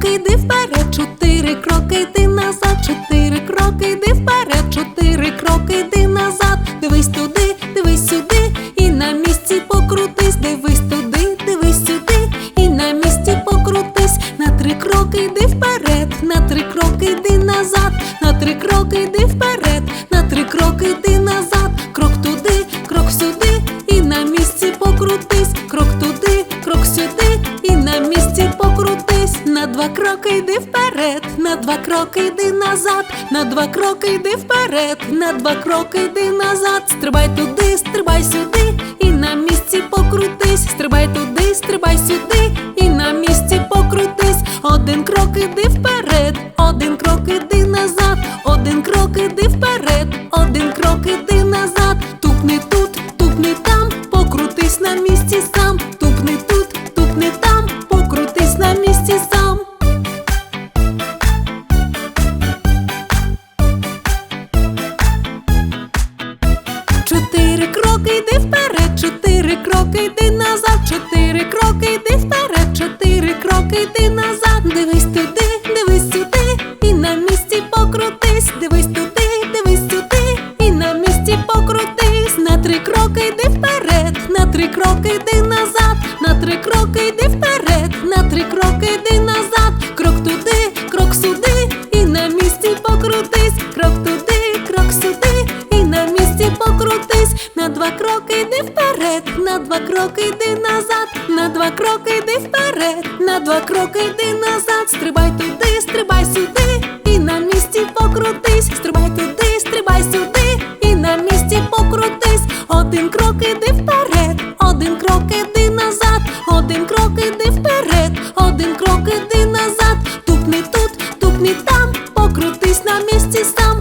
кроки йди вперед, чотири кроки йди назад, чотири кроки йди вперед, чотири кроки йди назад. Дивись туди, дивись сюди, і на місці покрутись, дивись туди, дивись сюди, і на місці покрутись. На три кроки йди вперед, на три кроки йди назад, на три кроки йди вперед, на кроки йди вперед, на два кроки йди назад, на два кроки йди вперед, на два кроки йди назад, стрибай туди, стрибай сюди, і на місці покрутись, стрибай туди, стрибай сюди, і на місці покрутись. Один крок іди вперед, один крок іди назад, один крок іди вперед, один крок іди назад, тупни тут, тупни там, покрутись на місці кроки йди вперед, чотири кроки йди назад, чотири кроки йди вперед, чотири кроки йди назад. Дивись туди, дивись сюди, і на місці покрутись, дивись туди, дивись сюди, і на місці покрутись. На три кроки йди вперед, на три кроки йди назад, на три кроки йди вперед, місці на два кроки йди вперед, на два кроки йди назад, на два кроки йди вперед, на два кроки йди назад, стрибай туди, стрибай сюди, і на місці покрутись, стрибай туди, стрибай сюди, і на місці покрутись, один крок іди вперед, один крок іди назад, один крок іди вперед, один крок іди назад, тупни тут, тупни там, покрутись на місці сам.